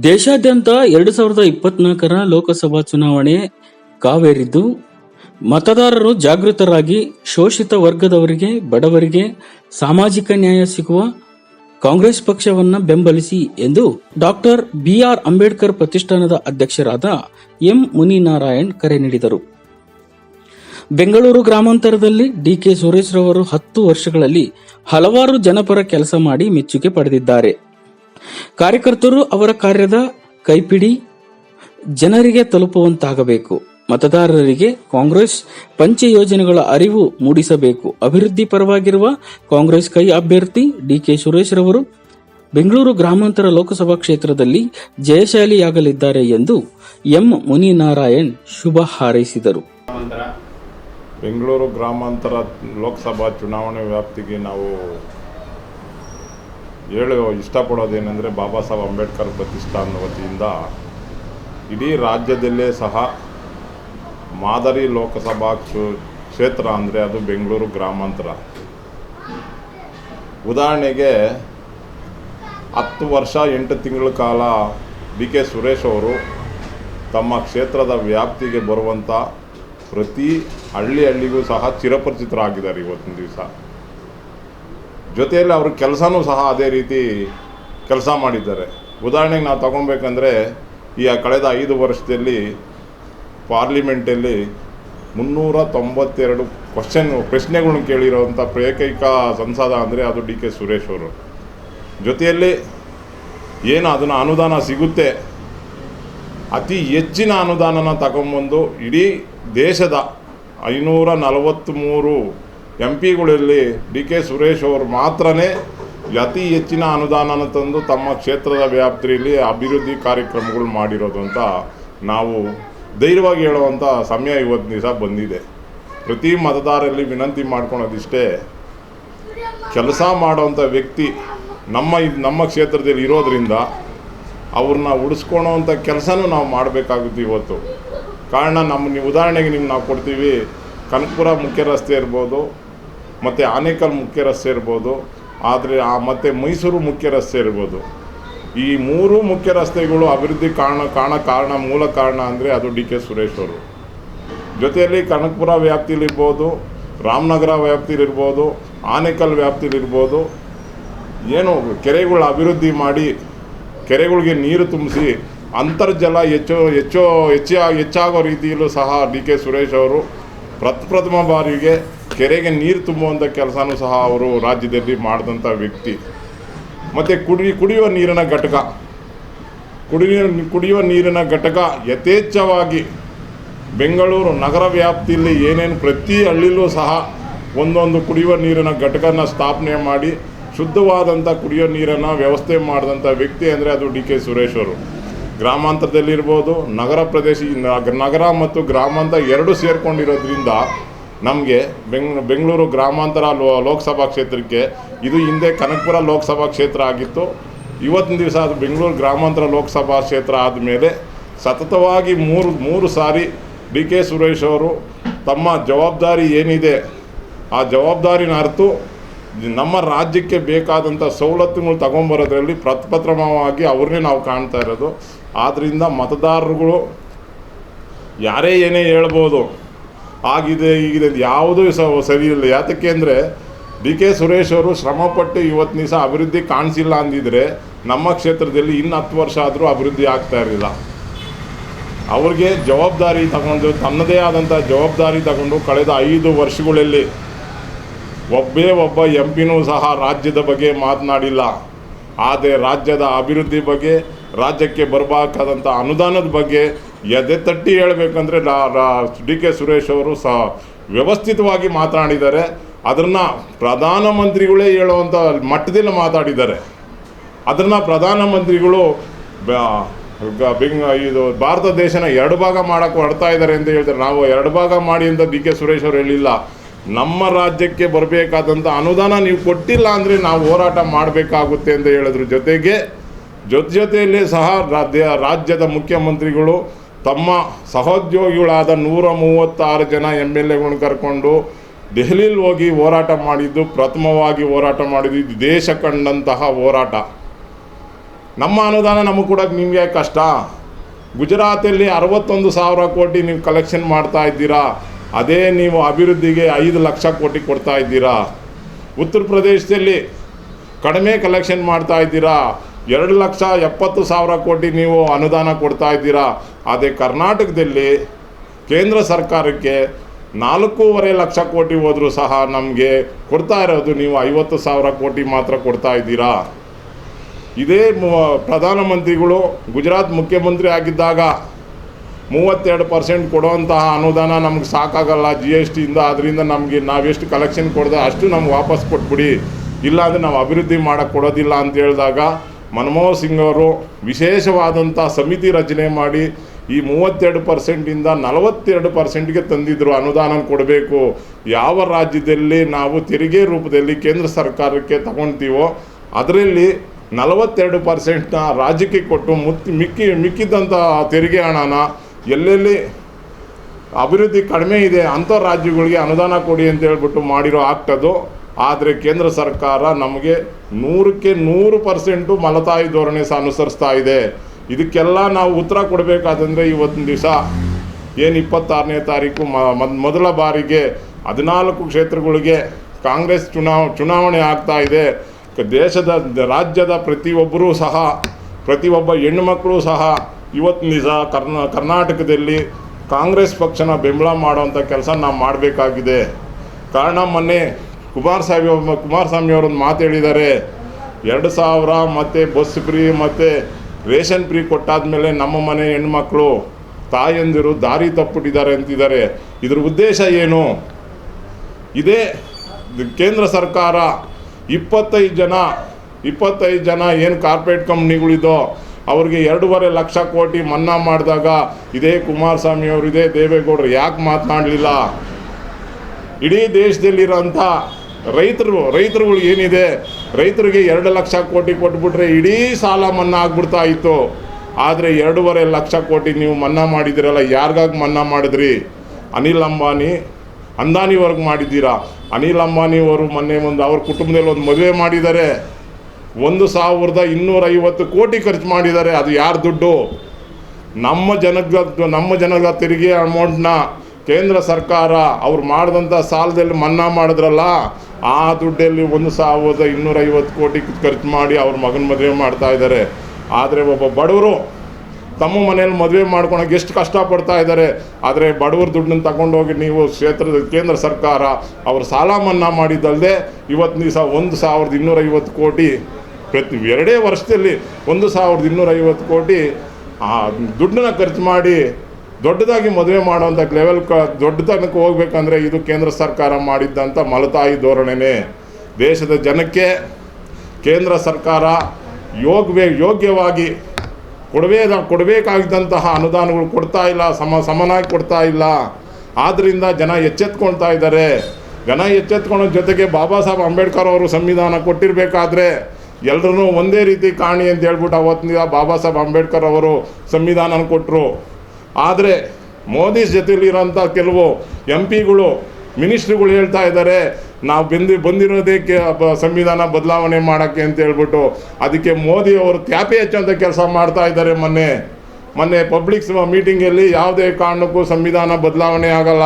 ದೇಶಾದ್ಯಂತ ಎರಡು ಸಾವಿರದ ಇಪ್ಪತ್ನಾಲ್ಕರ ಲೋಕಸಭಾ ಚುನಾವಣೆ ಕಾವೇರಿದ್ದು, ಮತದಾರರು ಜಾಗೃತರಾಗಿ ಶೋಷಿತ ವರ್ಗದವರಿಗೆ, ಬಡವರಿಗೆ ಸಾಮಾಜಿಕ ನ್ಯಾಯ ಸಿಗುವ ಕಾಂಗ್ರೆಸ್ ಪಕ್ಷವನ್ನ ಬೆಂಬಲಿಸಿ ಎಂದು ಡಾಕ್ಟರ್ ಬಿಆರ್ ಅಂಬೇಡ್ಕರ್ ಪ್ರತಿಷ್ಠಾನದ ಅಧ್ಯಕ್ಷರಾದ ಎಂ ಮುನಿನಾರಾಯಣ್ ಕರೆ ನೀಡಿದರು. ಬೆಂಗಳೂರು ಗ್ರಾಮಾಂತರದಲ್ಲಿ ಡಿಕೆ ಸುರೇಶ್ ರವರು ಹತ್ತು ವರ್ಷಗಳಲ್ಲಿ ಹಲವಾರು ಜನಪರ ಕೆಲಸ ಮಾಡಿ ಮೆಚ್ಚುಗೆ ಪಡೆದಿದ್ದಾರೆ. ಕಾರ್ಯಕರ್ತರು ಅವರ ಕಾರ್ಯದ ಕೈಪಿಡಿ ಜನರಿಗೆ ತಲುಪುವಂತಾಗಬೇಕು. ಮತದಾರರಿಗೆ ಕಾಂಗ್ರೆಸ್ ಪಂಚ ಯೋಜನೆಗಳ ಅರಿವು ಮೂಡಿಸಬೇಕು. ಅಭಿವೃದ್ಧಿ ಪರವಾಗಿರುವ ಕಾಂಗ್ರೆಸ್ ಕೈ ಅಭ್ಯರ್ಥಿ ಡಿಕೆ ಸುರೇಶ್ ರವರು ಬೆಂಗಳೂರು ಗ್ರಾಮಾಂತರ ಲೋಕಸಭಾ ಕ್ಷೇತ್ರದಲ್ಲಿ ಜಯಶಾಲಿಯಾಗಲಿದ್ದಾರೆ ಎಂದು ಎಂ. ಮುನಿನಾರಾಯಣ್ ಶುಭ ಹಾರೈಸಿದರು. ಬೆಂಗಳೂರು ಗ್ರಾಮಾಂತರ ಲೋಕಸಭಾ ಚುನಾವಣೆ ವ್ಯಾಪ್ತಿಗೆ ನಾವು ಹೇಳು, ಇಷ್ಟಪಡೋದೇನೆಂದರೆ ಬಾಬಾ ಸಾಹೇಬ್ ಅಂಬೇಡ್ಕರ್ ಪ್ರತಿಷ್ಠಾನದ ವತಿಯಿಂದ ಇಡೀ ರಾಜ್ಯದಲ್ಲೇ ಸಹ ಮಾದರಿ ಲೋಕಸಭಾ ಕ್ಷು- ಕ್ಷೇತ್ರ ಅಂದರೆ ಅದು ಬೆಂಗಳೂರು ಗ್ರಾಮಾಂತರ. ಉದಾಹರಣೆಗೆ ಹತ್ತು ವರ್ಷ, ಎಂಟು ತಿಂಗಳ ಕಾಲ ಡಿ ಕೆ ಸುರೇಶ್ ಅವರು ತಮ್ಮ ಕ್ಷೇತ್ರದ ವ್ಯಾಪ್ತಿಗೆ ಬರುವಂಥ ಪ್ರತಿ ಹಳ್ಳಿ ಹಳ್ಳಿಗೂ ಸಹ ಚಿರಪರಿಚಿತರಾಗಿದ್ದಾರೆ ಇವತ್ತಿನ ದಿವಸ. ಜೊತೆಯಲ್ಲಿ ಅವ್ರ ಕೆಲಸನೂ ಸಹ ಅದೇ ರೀತಿ ಕೆಲಸ ಮಾಡಿದ್ದಾರೆ. ಉದಾಹರಣೆಗೆ ನಾವು ತಗೊಬೇಕಂದ್ರೆ ಈ ಕಳೆದ ಐದು ವರ್ಷದಲ್ಲಿ ಪಾರ್ಲಿಮೆಂಟಲ್ಲಿ ಮುನ್ನೂರ ತೊಂಬತ್ತೆರಡು ಕ್ವಶನ್ ಪ್ರಶ್ನೆಗಳನ್ನ ಕೇಳಿರೋವಂಥ ಏಕೈಕ ಸಂಸದ ಅಂದರೆ ಅದು ಡಿ ಕೆ ಸುರೇಶ್ ಅವರು. ಜೊತೆಯಲ್ಲಿ ಏನು ಅದನ್ನು ಅನುದಾನ ಸಿಗುತ್ತೆ? ಅತಿ ಹೆಚ್ಚಿನ ಅನುದಾನನ ತಗೊಂಬಂದು ಇಡೀ ದೇಶದ ಐನೂರ ನಲವತ್ತ್ಮೂರು ಎಂ ಪಿಗಳಲ್ಲಿ ಡಿ ಕೆ ಸುರೇಶ್ ಅವರು ಮಾತ್ರನೇ ಅತಿ ಹೆಚ್ಚಿನ ಅನುದಾನನ ತಂದು ತಮ್ಮ ಕ್ಷೇತ್ರದ ವ್ಯಾಪ್ತಿಯಲ್ಲಿ ಅಭಿವೃದ್ಧಿ ಕಾರ್ಯಕ್ರಮಗಳು ಮಾಡಿರೋದು ಅಂತ ನಾವು ಧೈರ್ಯವಾಗಿ ಹೇಳುವಂಥ ಸಮಯ ಇವತ್ತು ದಿವಸ ಬಂದಿದೆ. ಪ್ರತಿ ಮತದಾರರಲ್ಲಿ ವಿನಂತಿ ಮಾಡ್ಕೊಳೋದಿಷ್ಟೇ ಕೆಲಸ ಮಾಡೋವಂಥ ವ್ಯಕ್ತಿ ನಮ್ಮ ನಮ್ಮ ಕ್ಷೇತ್ರದಲ್ಲಿ ಇರೋದರಿಂದ ಅವ್ರನ್ನ ಉಳಿಸ್ಕೊಳೋವಂಥ ಕೆಲಸನೂ ನಾವು ಮಾಡಬೇಕಾಗುತ್ತೆ ಇವತ್ತು. ಕಾರಣ ನಮ್ಮ ಉದಾಹರಣೆಗೆ ನಿಮ್ಗೆ ನಾವು ಕೊಡ್ತೀವಿ, ಕನಕಪುರ ಮುಖ್ಯ ರಸ್ತೆ ಇರ್ಬೋದು ಮತ್ತು ಆನೇಕಲ್ ಮುಖ್ಯ ರಸ್ತೆ ಇರ್ಬೋದು ಆದರೆ ಆ ಮತ್ತು ಮೈಸೂರು ಮುಖ್ಯ ರಸ್ತೆ ಇರ್ಬೋದು ಈ ಮೂರು ಮುಖ್ಯ ರಸ್ತೆಗಳು ಅಭಿವೃದ್ಧಿ ಕಾರಣ ಕಾರಣ ಕಾರಣ, ಮೂಲ ಕಾರಣ ಅಂದರೆ ಅದು ಡಿ ಕೆ ಸುರೇಶ್ ಅವರು. ಜೊತೆಯಲ್ಲಿ ಕನಕಪುರ ವ್ಯಾಪ್ತಿಲಿರ್ಬೋದು ರಾಮನಗರ ವ್ಯಾಪ್ತಿಲಿರ್ಬೋದು ಆನೇಕಲ್ ವ್ಯಾಪ್ತಿಲಿರ್ಬೋದು ಏನು ಕೆರೆಗಳು ಅಭಿವೃದ್ಧಿ ಮಾಡಿ ಕೆರೆಗಳಿಗೆ ನೀರು ತುಂಬಿಸಿ ಅಂತರ್ಜಲ ಹೆಚ್ಚು ಹೆಚ್ಚು ಹೆಚ್ಚು ಹೆಚ್ಚಾಗೋ ರೀತಿಯಲ್ಲೂ ಸಹ ಡಿ ಕೆ ಸುರೇಶ್ ಅವರು ಪ್ರಪ್ರಥಮ ಬಾರಿಗೆ ಕೆರೆಗೆ ನೀರು ತುಂಬುವಂಥ ಕೆಲಸನೂ ಸಹ ಅವರು ರಾಜ್ಯದಲ್ಲಿ ಮಾಡಿದಂಥ ವ್ಯಕ್ತಿ. ಮತ್ತು ಕುಡಿ, ಕುಡಿಯುವ ನೀರಿನ ಘಟಕ. ಕುಡಿಯುವ ಕುಡಿಯುವ ನೀರಿನ ಘಟಕ ಯಥೇಚ್ಛವಾಗಿ ಬೆಂಗಳೂರು ನಗರ ವ್ಯಾಪ್ತಿಯಲ್ಲಿ ಏನೇನು ಪ್ರತಿ ಹಳ್ಳಿಲೂ ಸಹ ಒಂದೊಂದು ಕುಡಿಯುವ ನೀರಿನ ಘಟಕನ ಸ್ಥಾಪನೆ ಮಾಡಿ ಶುದ್ಧವಾದಂಥ ಕುಡಿಯೋ ನೀರನ್ನು ವ್ಯವಸ್ಥೆ ಮಾಡಿದಂಥ ವ್ಯಕ್ತಿ ಅಂದರೆ ಅದು ಡಿ ಕೆ ಸುರೇಶ್ ಅವರು ಗ್ರಾಮಾಂತರದಲ್ಲಿರ್ಬೋದು, ನಗರ ಪ್ರದೇಶ, ನಗರ ಮತ್ತು ಗ್ರಾಮಾಂತರ ಎರಡು ಸೇರ್ಕೊಂಡಿರೋದ್ರಿಂದ ನಮಗೆ ಬೆಂಗ್, ಬೆಂಗಳೂರು ಗ್ರಾಮಾಂತರ ಲೋಕಸಭಾ ಕ್ಷೇತ್ರಕ್ಕೆ ಇದು ಹಿಂದೆ ಕನಕಪುರ ಲೋಕಸಭಾ ಕ್ಷೇತ್ರ ಆಗಿತ್ತು. ಇವತ್ತಿನ ದಿವಸ ಅದು ಬೆಂಗಳೂರು ಗ್ರಾಮಾಂತರ ಲೋಕಸಭಾ ಕ್ಷೇತ್ರ ಆದಮೇಲೆ ಸತತವಾಗಿ ಮೂರು ಮೂರು ಸಾರಿ ಡಿ ಕೆ ಸುರೇಶ್ ಅವರು ತಮ್ಮ ಜವಾಬ್ದಾರಿ ಏನಿದೆ ಆ ಜವಾಬ್ದಾರಿನ ಅರ್ಥು ನಮ್ಮ ರಾಜ್ಯಕ್ಕೆ ಬೇಕಾದಂಥ ಸವಲತ್ತುಗಳು ತಗೊಂಬರೋದ್ರಲ್ಲಿ ಪ್ರಪ್ರಥಮವಾಗಿ ಅವ್ರನ್ನೇ ನಾವು ಕಾಣ್ತಾ ಇರೋದು. ಆದ್ದರಿಂದ ಮತದಾರರುಗಳು ಯಾರೇ ಏನೇ ಹೇಳ್ಬೋದು ಆಗಿದೆ ಈಗಿದೆ ಯಾವುದೂ ಸಹ ಸರಿ ಇಲ್ಲ ಯಾತಕ್ಕೆ ಅಂದರೆ ಡಿ ಕೆ ಸುರೇಶ್ ಅವರು ಶ್ರಮಪಟ್ಟು ಇವತ್ತು ದಿವಸ ಅಭಿವೃದ್ಧಿ ಕಾಣಿಸಿಲ್ಲ ಅಂದಿದ್ರೆ ನಮ್ಮ ಕ್ಷೇತ್ರದಲ್ಲಿ ಇನ್ನು ಹತ್ತು ವರ್ಷ ಆದರೂ ಅಭಿವೃದ್ಧಿ ಆಗ್ತಾ ಇರಲಿಲ್ಲ. ಅವ್ರಿಗೆ ಜವಾಬ್ದಾರಿ ತಗೊಂಡು, ತನ್ನದೇ ಆದಂಥ ಜವಾಬ್ದಾರಿ ತಗೊಂಡು ಕಳೆದ ಐದು ವರ್ಷಗಳಲ್ಲಿ ಒಬ್ಬೇ ಒಬ್ಬ ಎಂ ಪಿನೂ ಸಹ ರಾಜ್ಯದ ಬಗ್ಗೆ ಮಾತನಾಡಿಲ್ಲ. ಆದರೆ ರಾಜ್ಯದ ಅಭಿವೃದ್ಧಿ ಬಗ್ಗೆ, ರಾಜ್ಯಕ್ಕೆ ಬರಬೇಕಾದಂಥ ಅನುದಾನದ ಬಗ್ಗೆ ಎದೆ ತಟ್ಟಿ ಹೇಳಬೇಕಂದ್ರೆ ಡಿ ಕೆ ಸುರೇಶ್ ಅವರು ಸಹ ವ್ಯವಸ್ಥಿತವಾಗಿ ಮಾತನಾಡಿದ್ದಾರೆ ಅದನ್ನು ಪ್ರಧಾನಮಂತ್ರಿಗಳೇ ಹೇಳುವಂಥ ಮಟ್ಟದಲ್ಲಿ ಮಾತಾಡಿದ್ದಾರೆ. ಅದನ್ನು ಪ್ರಧಾನಮಂತ್ರಿಗಳು ಇದು ಭಾರತ ದೇಶನ ಎರಡು ಭಾಗ ಮಾಡೋಕ್ಕೆ ಹೊಡ್ತಾ ಇದ್ದಾರೆ ಅಂತ ಹೇಳ್ತಾರೆ. ನಾವು ಎರಡು ಭಾಗ ಮಾಡಿ ಅಂತ ಡಿ ಕೆ ಸುರೇಶ್ ಅವರು ಹೇಳಿಲ್ಲ. ನಮ್ಮ ರಾಜ್ಯಕ್ಕೆ ಬರಬೇಕಾದಂಥ ಅನುದಾನ ನೀವು ಕೊಟ್ಟಿಲ್ಲ ಅಂದರೆ ನಾವು ಹೋರಾಟ ಮಾಡಬೇಕಾಗುತ್ತೆ ಅಂತ ಹೇಳಿದ್ರು. ಜೊತೆಗೆ, ಜೊತೆ ಜೊತೆಯಲ್ಲೇ ಸಹ ರಾಜ್ಯ, ರಾಜ್ಯದ ಮುಖ್ಯಮಂತ್ರಿಗಳು ತಮ್ಮ ಸಹೋದ್ಯೋಗಿಗಳಾದ ನೂರ ಮೂವತ್ತಾರು ಜನ ಎಂ ಎಲ್ ಎಗಳನ್ನ ಕರ್ಕೊಂಡು ದೆಹಲಿಲಿ ಹೋಗಿ ಹೋರಾಟ ಮಾಡಿದ್ದು, ಪ್ರಥಮವಾಗಿ ಹೋರಾಟ ಮಾಡಿದ್ದು ದೇಶ ಕಂಡಂತಹ ಹೋರಾಟ. ನಮ್ಮ ಅನುದಾನ ನಮಗೆ ಕೂಡ ನಿಮಗೆ ಕಷ್ಟ? ಗುಜರಾತಲ್ಲಿ ಅರವತ್ತೊಂದು ಸಾವಿರ ಕೋಟಿ ನೀವು ಕಲೆಕ್ಷನ್ ಮಾಡ್ತಾ ಇದ್ದೀರಾ. ಅದೇ ನೀವು ಅಭಿವೃದ್ಧಿಗೆ ಐದು ಲಕ್ಷ ಕೋಟಿ ಕೊಡ್ತಾ ಇದ್ದೀರಾ. ಉತ್ತರ ಪ್ರದೇಶದಲ್ಲಿ ಕಡಿಮೆ ಕಲೆಕ್ಷನ್ ಮಾಡ್ತಾ ಇದ್ದೀರಾ. ಎರಡು ಲಕ್ಷ ಎಪ್ಪತ್ತು ಸಾವಿರ ಕೋಟಿ ನೀವು ಅನುದಾನ ಕೊಡ್ತಾ ಇದ್ದೀರಾ? ಅದೇ ಕರ್ನಾಟಕದಲ್ಲಿ ಕೇಂದ್ರ ಸರ್ಕಾರಕ್ಕೆ ನಾಲ್ಕೂವರೆ ಲಕ್ಷ ಕೋಟಿ ಹೋದರೂ ಸಹ ನಮಗೆ ಕೊಡ್ತಾ ಇರೋದು ನೀವು ಐವತ್ತು ಸಾವಿರ ಕೋಟಿ ಮಾತ್ರ ಕೊಡ್ತಾ ಇದ್ದೀರಾ? ಇದೇ ಪ್ರಧಾನಮಂತ್ರಿಗಳು ಗುಜರಾತ್ ಮುಖ್ಯಮಂತ್ರಿ ಆಗಿದ್ದಾಗ ಮೂವತ್ತೆರಡು ಪರ್ಸೆಂಟ್ ಕೊಡುವಂತಹ ಅನುದಾನ ನಮ್ಗೆ ಸಾಕಾಗಲ್ಲ ಜಿ ಎಸ್ ಟಿಯಿಂದ ಅದರಿಂದ ನಮಗೆ ನಾವೆಷ್ಟು ಕಲೆಕ್ಷನ್ ಕೊಡ್ದೆ ಅಷ್ಟು ನಮ್ಗೆ ವಾಪಸ್ ಕೊಟ್ಬಿಡಿ. ಇಲ್ಲಾಂದರೆ ನಾವು ಅಭಿವೃದ್ಧಿ ಮಾಡೋಕ್ಕೆ ಕೊಡೋದಿಲ್ಲ ಅಂತ ಹೇಳಿದಾಗ ಮನಮೋಹನ್ ಸಿಂಗ್ ಅವರು ವಿಶೇಷವಾದಂಥ ಸಮಿತಿ ರಚನೆ ಮಾಡಿ ಈ ಮೂವತ್ತೆರಡು ಪರ್ಸೆಂಟಿಂದ ನಲವತ್ತೆರಡು ಪರ್ಸೆಂಟ್ಗೆ ತಂದಿದ್ರು ಅನುದಾನ ಕೊಡಬೇಕು. ಯಾವ ರಾಜ್ಯದಲ್ಲಿ ನಾವು ತೆರಿಗೆ ರೂಪದಲ್ಲಿ ಕೇಂದ್ರ ಸರ್ಕಾರಕ್ಕೆ ತಗೊಳ್ತೀವೋ ಅದರಲ್ಲಿ ನಲವತ್ತೆರಡು ಪರ್ಸೆಂಟ್ನ ರಾಜ್ಯಕ್ಕೆ ಕೊಟ್ಟು ಮುತ್ತಿ ಮಿಕ್ಕಿ ಮಿಕ್ಕಿದ್ದಂಥ ತೆರಿಗೆ ಹಣನ ಎಲ್ಲೆಲ್ಲಿ ಅಭಿವೃದ್ಧಿ ಕಡಿಮೆ ಇದೆ ಅಂಥ ರಾಜ್ಯಗಳಿಗೆ ಅನುದಾನ ಕೊಡಿ ಅಂತ ಹೇಳ್ಬಿಟ್ಟು ಮಾಡಿರೋ ಆಗ್ತದು ಆದರೆ ಕೇಂದ್ರ ಸರ್ಕಾರ ನಮಗೆ ನೂರಕ್ಕೆ ನೂರು ಪರ್ಸೆಂಟು ಮಲತಾಯಿ ಧೋರಣೆ ಸಹ ಅನುಸರಿಸ್ತಾ ಇದೆ. ಇದಕ್ಕೆಲ್ಲ ನಾವು ಉತ್ತರ ಕೊಡಬೇಕಾದಂದರೆ ಇವತ್ತಿನ ದಿವಸ ಏನು ಇಪ್ಪತ್ತಾರನೇ ತಾರೀಕು ಮೊದಲ ಬಾರಿಗೆ ಹದಿನಾಲ್ಕು ಕ್ಷೇತ್ರಗಳಿಗೆ ಕಾಂಗ್ರೆಸ್ ಚುನಾವ್ ಚುನಾವಣೆ ಆಗ್ತಾ ಇದೆ. ದೇಶದ, ರಾಜ್ಯದ ಪ್ರತಿಯೊಬ್ಬರೂ ಸಹ, ಪ್ರತಿಯೊಬ್ಬ ಹೆಣ್ಣುಮಕ್ಕಳು ಸಹ ಇವತ್ತಿನ ದಿವಸ ಕರ್ನಾ, ಕರ್ನಾಟಕದಲ್ಲಿ ಕಾಂಗ್ರೆಸ್ ಪಕ್ಷನ ಬೆಂಬಲ ಮಾಡುವಂಥ ಕೆಲಸ ನಾವು ಮಾಡಬೇಕಾಗಿದೆ. ಕಾರಣ ಮೊನ್ನೆ ಕುಮಾರಸ್ವಾಮಿ ಕುಮಾರಸ್ವಾಮಿ ಅವರೊಂದು ಮಾತು ಹೇಳಿದ್ದಾರೆ. ಎರಡು ಸಾವಿರ ಮತ್ತು ಬಸ್ ಫ್ರೀ ಮತ್ತು ರೇಷನ್ ಫ್ರೀ ಕೊಟ್ಟಾದ್ಮೇಲೆ ನಮ್ಮ ಮನೆ ಹೆಣ್ಮಕ್ಳು, ತಾಯಂದಿರು ದಾರಿ ತಪ್ಪಿಟ್ಟಿದ್ದಾರೆ ಅಂತಿದ್ದಾರೆ. ಇದ್ರ ಉದ್ದೇಶ ಏನು? ಇದೇ ಕೇಂದ್ರ ಸರ್ಕಾರ ಇಪ್ಪತ್ತೈದು ಜನ ಇಪ್ಪತ್ತೈದು ಜನ ಏನು ಕಾರ್ಪೊರೇಟ್ ಕಂಪ್ನಿಗಳಿದೋ ಅವ್ರಿಗೆ ಎರಡೂವರೆ ಲಕ್ಷ ಕೋಟಿ ಮನ್ನಾ ಮಾಡಿದಾಗ ಇದೇ ಕುಮಾರಸ್ವಾಮಿ ಅವರು, ಇದೇ ದೇವೇಗೌಡರು ಯಾಕೆ ಮಾತನಾಡಲಿಲ್ಲ? ಇಡೀ ದೇಶದಲ್ಲಿರೋಂಥ ರೈತರು, ರೈತರುಗಳು ಏನಿದೆ? ರೈತರಿಗೆ ಎರಡು ಲಕ್ಷ ಕೋಟಿ ಕೊಟ್ಬಿಟ್ರೆ ಇಡೀ ಸಾಲ ಮನ್ನಾ ಆಗ್ಬಿಡ್ತಾ ಇತ್ತು. ಆದರೆ ಎರಡೂವರೆ ಲಕ್ಷ ಕೋಟಿ ನೀವು ಮನ್ನಾ ಮಾಡಿದಿರಲ್ಲ, ಯಾರಿಗಾಗಿ ಮನ್ನಾ ಮಾಡಿದ್ರಿ? ಅನಿಲ್ ಅಂಬಾನಿ, ಅಂದಾನಿವರೆಗೆ ಮಾಡಿದ್ದೀರಾ? ಅನಿಲ್ ಅಂಬಾನಿ ಅವರು ಮೊನ್ನೆ ಒಂದು ಅವ್ರ ಕುಟುಂಬದಲ್ಲಿ ಒಂದು ಮದುವೆ ಮಾಡಿದ್ದಾರೆ. ಒಂದು ಸಾವಿರದ ಇನ್ನೂರೈವತ್ತು ಕೋಟಿ ಖರ್ಚು ಮಾಡಿದ್ದಾರೆ. ಅದು ಯಾರ ದುಡ್ಡು? ನಮ್ಮ ಜನಗ ನಮ್ಮ ಜನಗ ತೆರಿಗೆ ಅಮೌಂಟ್ನ ಕೇಂದ್ರ ಸರ್ಕಾರ ಅವ್ರು ಮಾಡಿದಂಥ ಸಾಲದಲ್ಲಿ ಮನ್ನಾ ಮಾಡಿದ್ರಲ್ಲ, ಆ ದುಡ್ಡಲ್ಲಿ ಒಂದು ಸಾವಿರದ ಇನ್ನೂರೈವತ್ತು ಕೋಟಿ ಖರ್ಚು ಮಾಡಿ ಅವ್ರ ಮಗನ ಮದುವೆ ಮಾಡ್ತಾ ಇದ್ದಾರೆ ಆದರೆ ಒಬ್ಬ ಬಡವರು ತಮ್ಮ ಮನೆಯಲ್ಲಿ ಮದುವೆ ಮಾಡ್ಕೊಳಕ್ಕೆ ಎಷ್ಟು ಕಷ್ಟಪಡ್ತಾ ಇದ್ದಾರೆ ಆದರೆ ಬಡವ್ರ ದುಡ್ಡನ್ನ ತಗೊಂಡೋಗಿ ನೀವು ಕ್ಷೇತ್ರದ, ಕೇಂದ್ರ ಸರ್ಕಾರ ಅವ್ರ ಸಾಲ ಮನ್ನಾ ಮಾಡಿದ್ದಲ್ಲದೆ ಇವತ್ತು ದಿವಸ ಒಂದು ಸಾವಿರದ ಇನ್ನೂರೈವತ್ತು ಕೋಟಿ ಪ್ರತಿ ಎರಡೇ ವರ್ಷದಲ್ಲಿ ಒಂದು ಸಾವಿರದ ಇನ್ನೂರೈವತ್ತು ಕೋಟಿ, ಆ, ದುಡ್ಡನ್ನ ಖರ್ಚು ಮಾಡಿ ದೊಡ್ಡದಾಗಿ ಮದುವೆ ಮಾಡುವಂಥ ಲೆವೆಲ್ ಕ ದೊಡ್ಡತನಕ್ಕೆ ಹೋಗ್ಬೇಕಂದ್ರೆ ಇದು ಕೇಂದ್ರ ಸರ್ಕಾರ ಮಾಡಿದ್ದಂಥ ಮಲತಾಯಿ ಧೋರಣೆನೇ. ದೇಶದ ಜನಕ್ಕೆ ಕೇಂದ್ರ ಸರ್ಕಾರ ಯೋಗ್ಯ ಯೋಗ್ಯವಾಗಿ ಕೊಡಬೇ ಕೊಡಬೇಕಾಗಿದ್ದಂತಹ ಅನುದಾನಗಳು ಕೊಡ್ತಾ ಇಲ್ಲ, ಸಮ, ಸಮನಾಗಿ ಕೊಡ್ತಾ ಇಲ್ಲ. ಆದ್ದರಿಂದ ಜನ ಎಚ್ಚೆತ್ಕೊಳ್ತಾ ಇದ್ದಾರೆ. ಜನ ಎಚ್ಚೆತ್ಕೊಳ್ಳೋ ಜೊತೆಗೆ ಬಾಬಾ ಸಾಹೇಬ್ ಅಂಬೇಡ್ಕರ್ ಅವರು ಸಂವಿಧಾನ ಕೊಟ್ಟಿರಬೇಕಾದ್ರೆ ಎಲ್ಲರೂ ಒಂದೇ ರೀತಿ ಕಾಣಿ ಅಂತ ಹೇಳ್ಬಿಟ್ಟು ಅವತ್ತಿನ ಬಾಬಾ ಸಾಹೇಬ್ ಅಂಬೇಡ್ಕರ್ ಅವರು ಸಂವಿಧಾನ ಕೊಟ್ಟರು ಆದರೆ ಮೋದಿ ಜೊತೆಲಿರೋಂಥ ಕೆಲವು ಎಂ ಪಿಗಳು ಮಿನಿಸ್ಟ್ರುಗಳು ಹೇಳ್ತಾ ಇದ್ದಾರೆ, ನಾವು ಬಂದು ಬಂದಿರೋದೇ ಕೆ ಸಂವಿಧಾನ ಬದಲಾವಣೆ ಮಾಡೋಕ್ಕೆ ಅಂತ ಹೇಳ್ಬಿಟ್ಟು ಅದಕ್ಕೆ ಮೋದಿ ಅವರು ತ್ಯಾಪೆ ಹೆಚ್ಚಂತ ಕೆಲಸ ಮಾಡ್ತಾ ಇದ್ದಾರೆ ಮೊನ್ನೆ. ಮೊನ್ನೆ ಪಬ್ಲಿಕ್ಸ್ ಮೀಟಿಂಗಲ್ಲಿ ಯಾವುದೇ ಕಾರಣಕ್ಕೂ ಸಂವಿಧಾನ ಬದಲಾವಣೆ ಆಗಲ್ಲ.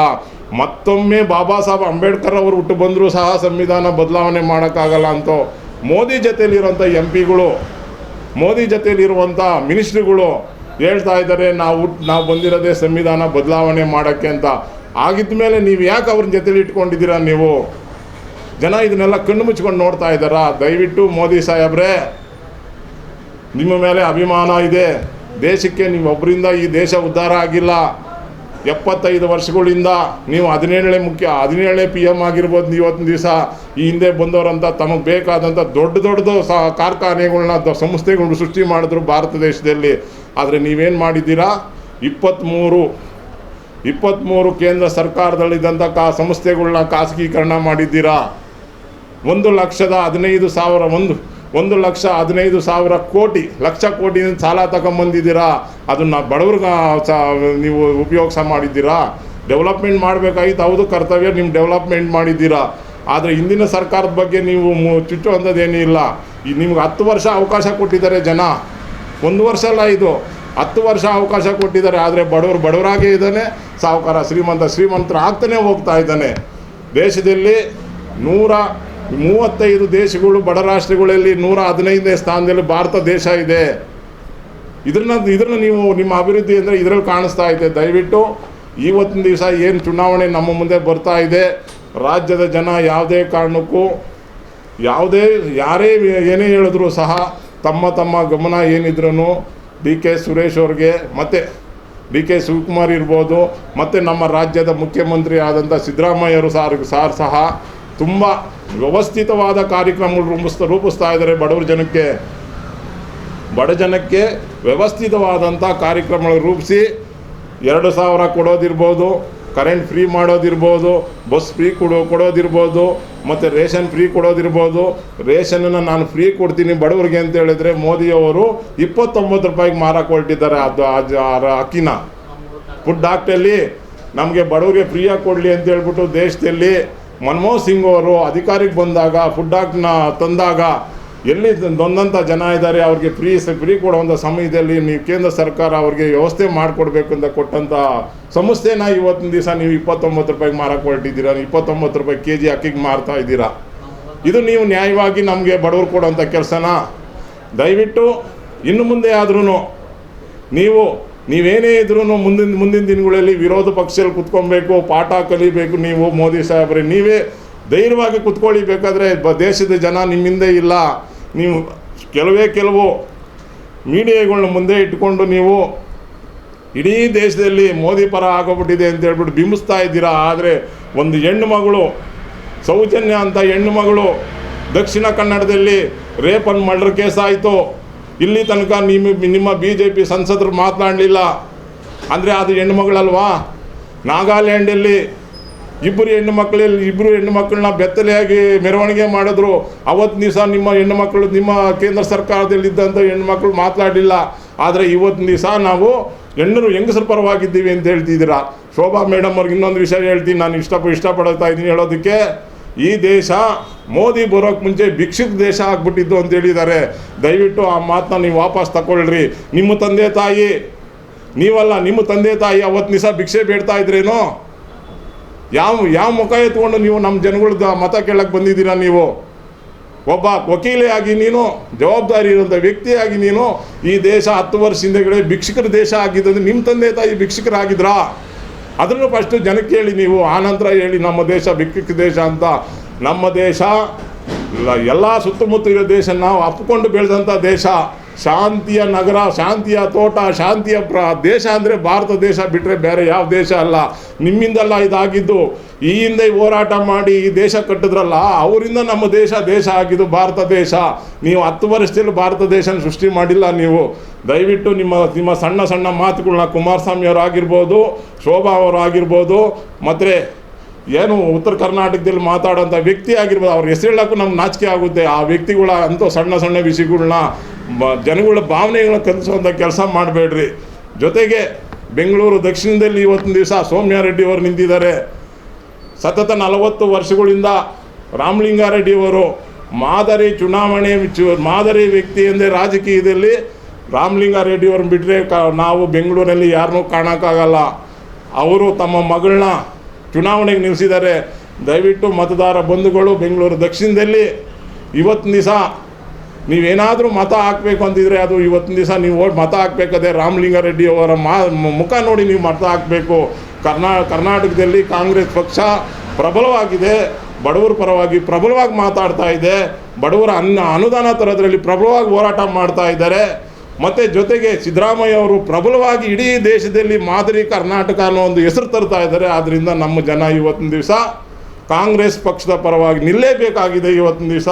ಮತ್ತೊಮ್ಮೆ ಬಾಬಾ ಸಾಹೇಬ್ ಅಂಬೇಡ್ಕರ್ ಅವರು ಹುಟ್ಟು ಬಂದರೂ ಸಹ ಸಂವಿಧಾನ ಬದಲಾವಣೆ ಮಾಡೋಕ್ಕಾಗಲ್ಲ ಅಂತ ಮೋದಿ ಜೊತೆಲಿರೋಂಥ ಎಂ ಪಿಗಳು ಮೋದಿ ಜೊತೆಲಿರುವಂಥ ಮಿನಿಸ್ಟ್ರುಗಳು ಹೇಳ್ತಾ ಇದ್ದಾರೆ, ನಾವು ನಾವು ಬಂದಿರೋದೇ ಸಂವಿಧಾನ ಬದಲಾವಣೆ ಮಾಡೋಕ್ಕೆ ಅಂತ. ಆಗಿದ್ದ ಮೇಲೆ ನೀವು ಯಾಕೆ ಅವ್ರನ್ನ ಜೊತೆಲಿ ಇಟ್ಕೊಂಡಿದ್ದೀರಾ ನೀವು? ಜನ ಇದನ್ನೆಲ್ಲ ಕಣ್ಣು ಮುಚ್ಕೊಂಡು ನೋಡ್ತಾ ಇದ್ದಾರಾ? ದಯವಿಟ್ಟು ಮೋದಿ ಸಾಹೇಬ್ರೆ, ನಿಮ್ಮ ಮೇಲೆ ಅಭಿಮಾನ ಇದೆ. ದೇಶಕ್ಕೆ ನೀವು ಒಬ್ಬರಿಂದ ಈ ದೇಶ ಉದ್ಧಾರ ಆಗಿಲ್ಲ. ಎಪ್ಪತ್ತೈದು ವರ್ಷಗಳಿಂದ ನೀವು ಹದಿನೇಳನೇ ಮುಖ್ಯ, ಹದಿನೇಳನೇ ಪಿ ಎಂ ಆಗಿರ್ಬೋದು ಇವತ್ತಿನ ದಿವಸ. ಈ ಹಿಂದೆ ಬಂದವರಂಥ ತಮಗೆ ಬೇಕಾದಂಥ ದೊಡ್ಡ ದೊಡ್ಡದು ಸಹ ಕಾರ್ಖಾನೆಗಳನ್ನ ಸಂಸ್ಥೆಗಳನ್ನ ಸೃಷ್ಟಿ ಮಾಡಿದ್ರು ಭಾರತ ದೇಶದಲ್ಲಿ. ಆದರೆ ನೀವೇನು ಮಾಡಿದ್ದೀರಾ? ಇಪ್ಪತ್ತ್ಮೂರು ಇಪ್ಪತ್ತ್ಮೂರು ಕೇಂದ್ರ ಸರ್ಕಾರದಲ್ಲಿದ್ದಂಥ ಕಾ ಸಂಸ್ಥೆಗಳನ್ನ ಖಾಸಗೀಕರಣ ಮಾಡಿದ್ದೀರಾ? ಒಂದು ಲಕ್ಷದ ಹದಿನೈದು ಸಾವಿರ, ಒಂದು ಒಂದು ಲಕ್ಷ ಹದಿನೈದು ಸಾವಿರ ಕೋಟಿ, ಲಕ್ಷ ಕೋಟಿ ಸಾಲ ತಗೊಂಬಂದಿದ್ದೀರಾ? ಅದನ್ನು ಬಡವ್ರಿಗೆ ನೀವು ಉಪಯೋಗ ಮಾಡಿದ್ದೀರಾ? ಡೆವಲಪ್ಮೆಂಟ್ ಮಾಡಬೇಕಾಗಿತ್ತು, ಹೌದು ಕರ್ತವ್ಯ ನಿಮ್ಮ ಡೆವಲಪ್ಮೆಂಟ್ ಮಾಡಿದ್ದೀರಾ? ಆದರೆ ಹಿಂದಿನ ಸರ್ಕಾರದ ಬಗ್ಗೆ ನೀವು ಮು- ಚುಚ್ಚುವಂಥದ್ದು ಏನೂ ಇಲ್ಲ ನಿಮ್ಗೆ ಹತ್ತು ವರ್ಷ ಅವಕಾಶ ಕೊಟ್ಟಿದ್ದಾರೆ ಜನ. ಒಂದು ವರ್ಷ ಅಲ್ಲ ಇದು. ಹತ್ತು ವರ್ಷ ಅವಕಾಶ ಕೊಟ್ಟಿದ್ದಾರೆ, ಆದರೆ ಬಡವರು ಬಡವರಾಗೇ ಇದ್ದಾನೆ ಸಾಹುಕಾರ ಶ್ರೀಮಂತ ಶ್ರೀಮಂತರ ಆಗ್ತಾನೆ ಹೋಗ್ತಾ ಇದ್ದಾನೆ. ದೇಶದಲ್ಲಿ ನೂರ ಮೂವತ್ತೈದು ದೇಶಗಳು, ಬಡ ರಾಷ್ಟ್ರಗಳಲ್ಲಿ ನೂರ ಹದಿನೈದನೇ ಸ್ಥಾನದಲ್ಲಿ ಭಾರತ ದೇಶ ಇದೆ. ಇದನ್ನ ಇದನ್ನ ನೀವು ನಿಮ್ಮ ಅಭಿವೃದ್ಧಿ ಅಂದರೆ ಇದರಲ್ಲಿ ಕಾಣಿಸ್ತಾ ಇದೆ. ದಯವಿಟ್ಟು ಇವತ್ತಿನ ದಿವಸ ಏನು ಚುನಾವಣೆ ನಮ್ಮ ಮುಂದೆ ಬರ್ತಾ ಇದೆ, ರಾಜ್ಯದ ಜನ ಯಾವುದೇ ಕಾರಣಕ್ಕೂ, ಯಾವುದೇ, ಯಾರೇ ಏನೇ ಹೇಳಿದ್ರು ಸಹ ತಮ್ಮ ತಮ್ಮ ಗಮನ ಏನಿದ್ರು ಡಿ ಕೆ ಸುರೇಶ್ ಅವ್ರಿಗೆ, ಮತ್ತು ಡಿ ಕೆ ಶಿವಕುಮಾರ್ ಇರ್ಬೋದು, ಮತ್ತು ನಮ್ಮ ರಾಜ್ಯದ ಮುಖ್ಯಮಂತ್ರಿ ಆದಂಥ ಸಿದ್ದರಾಮಯ್ಯರು ಸಾರ್ ಸಾರ್ ಸಹ ತುಂಬ ವ್ಯವಸ್ಥಿತವಾದ ಕಾರ್ಯಕ್ರಮಗಳು ರೂಪಿಸ್ತಾ ರೂಪಿಸ್ತಾ ಇದ್ದಾರೆ ಬಡವರ ಜನಕ್ಕೆ. ಬಡ ಜನಕ್ಕೆ ವ್ಯವಸ್ಥಿತವಾದಂಥ ಕಾರ್ಯಕ್ರಮಗಳು ರೂಪಿಸಿ ಎರಡು ಸಾವಿರ ಕೊಡೋದಿರ್ಬೋದು. ಕರೆಂಟ್ ಫ್ರೀ ಮಾಡೋದಿರ್ಬೋದು, ಬಸ್ ಫ್ರೀ ಕೊಡೋ ಕೊಡೋದಿರ್ಬೋದು, ಮತ್ತು ರೇಷನ್ ಫ್ರೀ ಕೊಡೋದಿರ್ಬೋದು. ರೇಷನನ್ನು ನಾನು ಫ್ರೀ ಕೊಡ್ತೀನಿ ಬಡವರಿಗೆ ಅಂತ ಹೇಳಿದರೆ ಮೋದಿಯವರು ಇಪ್ಪತ್ತೊಂಬತ್ತು ರೂಪಾಯಿಗೆ ಮಾರಕ್ಕೆ ಹೊರಟಿದ್ದಾರೆ ಅದು ಅಕ್ಕಿನ. ಫುಡ್ ಡಾಕ್ಟಲ್ಲಿ ನಮಗೆ ಬಡವರಿಗೆ ಫ್ರೀಯಾಗಿ ಕೊಡಲಿ ಅಂತ ಹೇಳ್ಬಿಟ್ಟು ದೇಶದಲ್ಲಿ ಮನಮೋಹನ್ ಸಿಂಗ್ ಅವರು ಅಧಿಕಾರಿಗೆ ಬಂದಾಗ, ಫುಡ್ ಡಾಕ್ಟ್ನ ತಂದಾಗ ಎಲ್ಲಿ ನೊಂದಂಥ ಜನ ಇದ್ದಾರೆ, ಅವ್ರಿಗೆ ಫ್ರೀ ಫ್ರೀ ಕೊಡುವಂಥ ಸಮಯದಲ್ಲಿ ನೀವು ಕೇಂದ್ರ ಸರ್ಕಾರ ಅವ್ರಿಗೆ ವ್ಯವಸ್ಥೆ ಮಾಡಿಕೊಡ್ಬೇಕು ಅಂತ ಕೊಟ್ಟಂಥ ಸಂಸ್ಥೆನ ಇವತ್ತಿನ ದಿವಸ ನೀವು ಇಪ್ಪತ್ತೊಂಬತ್ತು ರೂಪಾಯಿಗೆ ಮಾರಕ್ಕೆ ಹೊರಟಿದ್ದೀರಾ ಇಪ್ಪತ್ತೊಂಬತ್ತು ರೂಪಾಯಿ ಕೆ ಜಿ ಅಕ್ಕಿಗೆ ಮಾರ್ತಾ ಇದ್ದೀರಾ? ಇದು ನೀವು ನ್ಯಾಯವಾಗಿ ನಮಗೆ ಬಡವರು ಕೊಡುವಂಥ ಕೆಲಸನ? ದಯವಿಟ್ಟು ಇನ್ನು ಮುಂದೆ ಆದ್ರೂ ನೀವು ನೀವೇನೇ ಇದ್ರೂ ಮುಂದಿನ ಮುಂದಿನ ದಿನಗಳಲ್ಲಿ ವಿರೋಧ ಪಕ್ಷದಲ್ಲಿ ಕುತ್ಕೊಬೇಕು, ಪಾಠ ಕಲಿಬೇಕು ನೀವು ಮೋದಿ ಸಾಹೇಬ್ರೆ, ನೀವೇ ಧೈರ್ಯವಾಗಿ ಕುತ್ಕೊಳ್ಳಿ, ಬೇಕಾದರೆ ಬ ದೇಶದ ಜನ ನಿಮ್ಮಿಂದೆ ಇಲ್ಲ. ನೀವು ಕೆಲವೇ ಕೆಲವು ಮೀಡಿಯಾಗಳನ್ನ ಮುಂದೆ ಇಟ್ಕೊಂಡು ನೀವು ಇಡೀ ದೇಶದಲ್ಲಿ ಮೋದಿ ಪರ ಆಗೋಗ್ಬಿಟ್ಟಿದೆ ಅಂತ ಹೇಳ್ಬಿಟ್ಟು ಬಿಂಬಿಸ್ತಾ ಇದ್ದೀರಾ? ಆದರೆ ಒಂದು ಹೆಣ್ಣು ಮಗಳು, ಸೌಜನ್ಯ ಅಂತ ಹೆಣ್ಣು ಮಗಳು ದಕ್ಷಿಣ ಕನ್ನಡದಲ್ಲಿ ರೇಪ್ ಅಂಡ್ ಮರ್ಡರ್ ಕೇಸ್ ಆಯಿತು. ಇಲ್ಲಿ ತನಕ ನಿಮ್ಮ ನಿಮ್ಮ ಬಿ ಜೆ ಪಿ ಸಂಸದರು ಮಾತನಾಡಲಿಲ್ಲ. ಅಂದರೆ ಅದು ಹೆಣ್ಣು ಮಗಳಲ್ವಾ? ನಾಗಾಲ್ಯಾಂಡಲ್ಲಿ ಇಬ್ಬರು ಹೆಣ್ಣು ಮಕ್ಕಳಲ್ಲಿ ಇಬ್ಬರು ಹೆಣ್ಣು ಮಕ್ಕಳನ್ನ ಬೆತ್ತಲೆಯಾಗಿ ಮೆರವಣಿಗೆ ಮಾಡಿದ್ರು. ಅವತ್ತು ದಿವಸ ನಿಮ್ಮ ಹೆಣ್ಣು ಮಕ್ಕಳು, ನಿಮ್ಮ ಕೇಂದ್ರ ಸರ್ಕಾರದಲ್ಲಿದ್ದಂಥ ಹೆಣ್ಣು ಮಕ್ಕಳು ಮಾತಾಡಲಿಲ್ಲ. ಆದರೆ ಇವತ್ತು ದಿವಸ ನಾವು ಹೆಣ್ಣರು ಹೆಂಗಸರ ಪರವಾಗಿದ್ದೀವಿ ಅಂತ ಹೇಳ್ತಿದ್ದೀರಾ. ಶೋಭಾ ಮೇಡಮ್ ಅವ್ರಿಗೆ ಇನ್ನೊಂದು ವಿಷಯ ಹೇಳ್ತೀನಿ, ನಾನು ಇಷ್ಟ, ಇಷ್ಟಪಡ್ತಾ ಇದ್ದೀನಿ ಹೇಳೋದಕ್ಕೆ. ಈ ದೇಶ ಮೋದಿ ಬರೋಕ್ಕೆ ಮುಂಚೆ ಭಿಕ್ಷಿತ ದೇಶ ಆಗ್ಬಿಟ್ಟಿದ್ದು ಅಂತ ಹೇಳಿದ್ದಾರೆ. ದಯವಿಟ್ಟು ಆ ಮಾತನ್ನ ನೀವು ವಾಪಸ್ ತಗೊಳ್ರಿ. ನಿಮ್ಮ ತಂದೆ ತಾಯಿ, ನೀವಲ್ಲ, ನಿಮ್ಮ ತಂದೆ ತಾಯಿ ಅವತ್ತು ದಿವಸ ಭಿಕ್ಷೆ ಬೇಡ್ತಾ ಇದ್ರೇನೋ? ಯಾವ ಯಾವ ಮುಖ ಎತ್ಕೊಂಡು ನೀವು ನಮ್ಮ ಜನಗಳ್ದ ಮತ ಕೇಳಕ್ಕೆ ಬಂದಿದ್ದೀರಾ ನೀವು? ಒಬ್ಬ ವಕೀಲೆಯಾಗಿ ನೀನು, ಜವಾಬ್ದಾರಿ ಇರುವಂಥ ವ್ಯಕ್ತಿಯಾಗಿ ನೀನು ಈ ದೇಶ ಹತ್ತು ವರ್ಷ ಹಿಂದೆಗಡೆ ಭಿಕ್ಷುಕರ ದೇಶ ಆಗಿದ್ದಂದ್ರೆ ನಿಮ್ಮ ತಂದೆ ತಾಯಿ ಭಿಕ್ಷುಕರಾಗಿದ್ರಾ? ಅದನ್ನು ಫಸ್ಟು ಜನಕ್ಕೆ ಹೇಳಿ ನೀವು ಆನಂತರ ಹೇಳಿ ನಮ್ಮ ದೇಶ ಭಿಕ್ಷಕ ದೇಶ ಅಂತ. ನಮ್ಮ ದೇಶ, ಎಲ್ಲ ಸುತ್ತಮುತ್ತ ಇರೋ ದೇಶ ನಾವು ಅಪ್ಪಿಕೊಂಡು ಬೆಳೆದಂಥ ದೇಶ. ಶಾಂತಿಯ ನಗರ, ಶಾಂತಿಯ ತೋಟ, ಶಾಂತಿಯ ಪ್ರ, ದೇಶ ಅಂದರೆ ಭಾರತ ದೇಶ ಬಿಟ್ಟರೆ ಬೇರೆ ಯಾವ ದೇಶ ಅಲ್ಲ. ನಿಮ್ಮಿಂದಲ್ಲ ಇದಾಗಿದ್ದು, ಈ ಹಿಂದೆ ಹೋರಾಟ ಮಾಡಿ ಈ ದೇಶ ಕಟ್ಟಿದ್ರಲ್ಲ, ಅವರಿಂದ ನಮ್ಮ ದೇಶ ದೇಶ ಆಗಿದ್ದು ಭಾರತ ದೇಶ. ನೀವು ಹತ್ತು ವರ್ಷದಲ್ಲಿ ಭಾರತ ದೇಶನ ಸೃಷ್ಟಿ ಮಾಡಿಲ್ಲ ನೀವು. ದಯವಿಟ್ಟು ನಿಮ್ಮ ನಿಮ್ಮ ಸಣ್ಣ ಸಣ್ಣ ಮಾತುಗಳನ್ನ ಕುಮಾರಸ್ವಾಮಿ ಅವರು ಆಗಿರ್ಬೋದು, ಶೋಭಾ ಅವರು ಆಗಿರ್ಬೋದು, ಮತ್ತು ಏನು ಉತ್ತರ ಕರ್ನಾಟಕದಲ್ಲಿ ಮಾತಾಡೋಂಥ ವ್ಯಕ್ತಿ ಆಗಿರ್ಬೋದು, ಅವ್ರ ಹೆಸರು ಹೇಳೋಕ್ಕೂ ನಮ್ಗೆ ನಾಚಿಕೆ ಆಗುತ್ತೆ. ಆ ವ್ಯಕ್ತಿಗಳ ಅಂತೂ ಸಣ್ಣ ಸಣ್ಣ ವಿಷಯಗಳನ್ನ ಜನಗಳ ಭಾವನೆಗಳನ್ನ ಕಲಿಸುವಂಥ ಕೆಲಸ ಮಾಡಬೇಡ್ರಿ. ಜೊತೆಗೆ ಬೆಂಗಳೂರು ದಕ್ಷಿಣದಲ್ಲಿ ಇವತ್ತಿನ ದಿವಸ ಸೌಮ್ಯ ರೆಡ್ಡಿ ಅವರು ನಿಂತಿದ್ದಾರೆ. ಸತತ ನಲವತ್ತು ವರ್ಷಗಳಿಂದ ರಾಮಲಿಂಗಾರೆಡ್ಡಿಯವರು ಮಾದರಿ ಚುನಾವಣೆ ಮಾದರಿ ವ್ಯಕ್ತಿ ಎಂದೇ ರಾಜಕೀಯದಲ್ಲಿ ರಾಮಲಿಂಗಾರೆಡ್ಡಿಯವ್ರನ್ನ ಬಿಟ್ಟರೆ ಕ ನಾವು ಬೆಂಗಳೂರಲ್ಲಿ ಯಾರನ್ನೂ ಕಾಣೋಕ್ಕಾಗಲ್ಲ. ಅವರು ತಮ್ಮ ಮಗಳನ್ನ ಚುನಾವಣೆಗೆ ನಿಲ್ಲಿಸಿದ್ದಾರೆ. ದಯವಿಟ್ಟು ಮತದಾರ ಬಂಧುಗಳು, ಬೆಂಗಳೂರು ದಕ್ಷಿಣದಲ್ಲಿ ಇವತ್ತಿನ ದಿವಸ ನೀವೇನಾದರೂ ಮತ ಹಾಕಬೇಕು ಅಂತಿದ್ರೆ ಅದು ಇವತ್ತಿನ ದಿವಸ ನೀವು ಓಟ್ ಮತ ಹಾಕಬೇಕಾದ್ರೆ ರಾಮಲಿಂಗಾರೆಡ್ಡಿ ಅವರ ಮಾ, ಮುಖ ನೋಡಿ ನೀವು ಮತ ಹಾಕಬೇಕು. ಕರ್ನಾ, ಕರ್ನಾಟಕದಲ್ಲಿ ಕಾಂಗ್ರೆಸ್ ಪಕ್ಷ ಪ್ರಬಲವಾಗಿದೆ, ಬಡವರ ಪರವಾಗಿ ಪ್ರಬಲವಾಗಿ ಮಾತಾಡ್ತಾ ಇದೆ, ಬಡವರ ಅನ್ನ ಅನುದಾನ ತರೋದ್ರಲ್ಲಿ ಪ್ರಬಲವಾಗಿ ಹೋರಾಟ ಮಾಡ್ತಾ ಇದ್ದಾರೆ. ಮತ್ತು ಜೊತೆಗೆ ಸಿದ್ದರಾಮಯ್ಯ ಅವರು ಪ್ರಬಲವಾಗಿ ಇಡೀ ದೇಶದಲ್ಲಿ ಮಾದರಿ ಕರ್ನಾಟಕ ಅನ್ನೋ ಒಂದು ಹೆಸರು ತರ್ತಾ ಇದ್ದಾರೆ. ಆದ್ದರಿಂದ ನಮ್ಮ ಜನ ಇವತ್ತಿನ ದಿವಸ ಕಾಂಗ್ರೆಸ್ ಪಕ್ಷದ ಪರವಾಗಿ ನಿಲ್ಲೇಬೇಕಾಗಿದೆ ಇವತ್ತಿನ ದಿವಸ.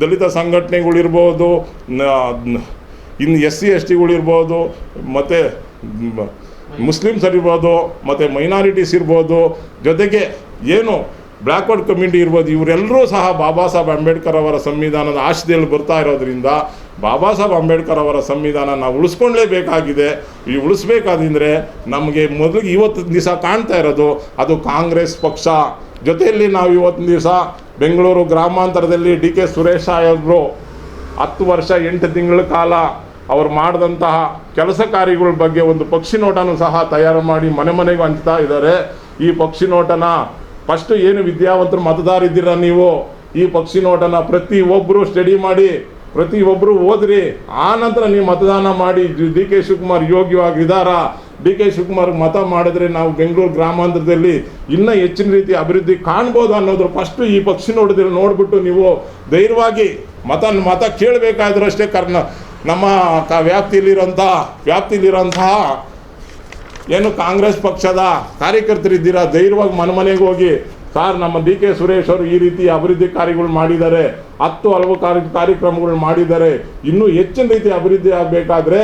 ದಲಿತ ಸಂಘಟನೆಗಳಿರ್ಬೋದು ಇನ್ನು ಎಸ್ ಸಿ ಎಸ್ ಟಿಗಳಿರ್ಬೋದು ಮತ್ತು ಮುಸ್ಲಿಮ್ಸರಿರ್ಬೋದು ಮತ್ತು ಮೈನಾರಿಟೀಸ್ ಇರ್ಬೋದು. ಜೊತೆಗೆ ಏನು ಬ್ಲ್ಯಾಕ್ವರ್ಡ್ ಕಮ್ಯುನಿಟಿ ಇರ್ಬೋದು ಇವರೆಲ್ಲರೂ ಸಹ ಬಾಬಾ ಸಾಹೇಬ್ ಅಂಬೇಡ್ಕರ್ ಅವರ ಸಂವಿಧಾನದ ಆಶಯದಲ್ಲಿ ಬರ್ತಾ ಇರೋದ್ರಿಂದ ಬಾಬಾ ಸಾಹೇಬ್ ಅಂಬೇಡ್ಕರ್ ಅವರ ಸಂವಿಧಾನ ನಾವು ಉಳಿಸ್ಕೊಳ್ಲೇಬೇಕಾಗಿದೆ ಈ ಉಳಿಸ್ಬೇಕಾದ್ರೆ ನಮಗೆ ಮೊದಲು ಇವತ್ತು ದಿವಸ ಕಾಣ್ತಾ ಇರೋದು, ಅದು ಕಾಂಗ್ರೆಸ್ ಪಕ್ಷ. ಜೊತೆಯಲ್ಲಿ ನಾವು ಇವತ್ತಿನ ದಿವಸ ಬೆಂಗಳೂರು ಗ್ರಾಮಾಂತರದಲ್ಲಿ ಡಿ ಕೆ ಸುರೇಶ್ ಸಾಹೇಬರು ಹತ್ತು ವರ್ಷ, ಎಂಟು ತಿಂಗಳ ಕಾಲ ಅವ್ರು ಮಾಡಿದಂತಹ ಕೆಲಸ ಕಾರ್ಯಗಳ ಬಗ್ಗೆ ಒಂದು ಪಕ್ಷಿ ನೋಟನೂ ಸಹ ತಯಾರು ಮಾಡಿ ಮನೆ ಮನೆಗೆ ಹಂಚ್ತಾ ಇದ್ದಾರೆ. ಈ ಪಕ್ಷಿ ನೋಟನ ಫಸ್ಟ್ ಏನು ವಿದ್ಯಾವಂತರು ಮತದಾರ ಇದ್ದೀರಾ ನೀವು? ಈ ಪಕ್ಷಿ ನೋಟನ ಪ್ರತಿ ಒಬ್ಬರು ಸ್ಟಡಿ ಮಾಡಿ, ಪ್ರತಿ ಒಬ್ಬರು ಓದ್ರಿ. ಆ ನಂತರ ನೀವು ಮತದಾನ ಮಾಡಿ, ಡಿ ಕೆ ಶಿವಕುಮಾರ್ ಯೋಗ್ಯವಾಗಿ ಇದಾರ ಡಿ ಕೆ ಶಿವಕುಮಾರ್ ಮತ ಮಾಡಿದ್ರೆ ನಾವು ಬೆಂಗಳೂರು ಗ್ರಾಮಾಂತರದಲ್ಲಿ ಇನ್ನೂ ಹೆಚ್ಚಿನ ರೀತಿ ಅಭಿವೃದ್ಧಿ ಕಾಣ್ಬೋದು ಅನ್ನೋದ್ರ ಫಸ್ಟ್ ಈ ಪಕ್ಷಿ ನೋಡಿದ್ರೆ ನೋಡ್ಬಿಟ್ಟು ನೀವು ಧೈರ್ಯವಾಗಿ ಮತ ಮತ ಕೇಳಬೇಕಾದ್ರೂ ಅಷ್ಟೇ ಕರ್ನ ನಮ್ಮ ವ್ಯಾಪ್ತಿಯಲ್ಲಿರೋಂಥ ವ್ಯಾಪ್ತಿಯಲ್ಲಿರೋಂತಹ ಏನು ಕಾಂಗ್ರೆಸ್ ಪಕ್ಷದ ಕಾರ್ಯಕರ್ತರಿದ್ದೀರಾ? ಧೈರ್ಯವಾಗಿ ಮನಮನೆಗೆ ಹೋಗಿ. ಸರ್, ನಮ್ಮ ಡಿ ಕೆ ಸುರೇಶ್ ಅವರು ಈ ರೀತಿ ಅಭಿವೃದ್ಧಿ ಕಾರ್ಯಗಳು ಮಾಡಿದ್ದಾರೆ. ಹತ್ತು ಹಲವು ಕಾರ್ಯ ಕಾರ್ಯಕ್ರಮಗಳು ಮಾಡಿದ್ದಾರೆ. ಇನ್ನೂ ಹೆಚ್ಚಿನ ರೀತಿ ಅಭಿವೃದ್ಧಿ ಆಗಬೇಕಾದ್ರೆ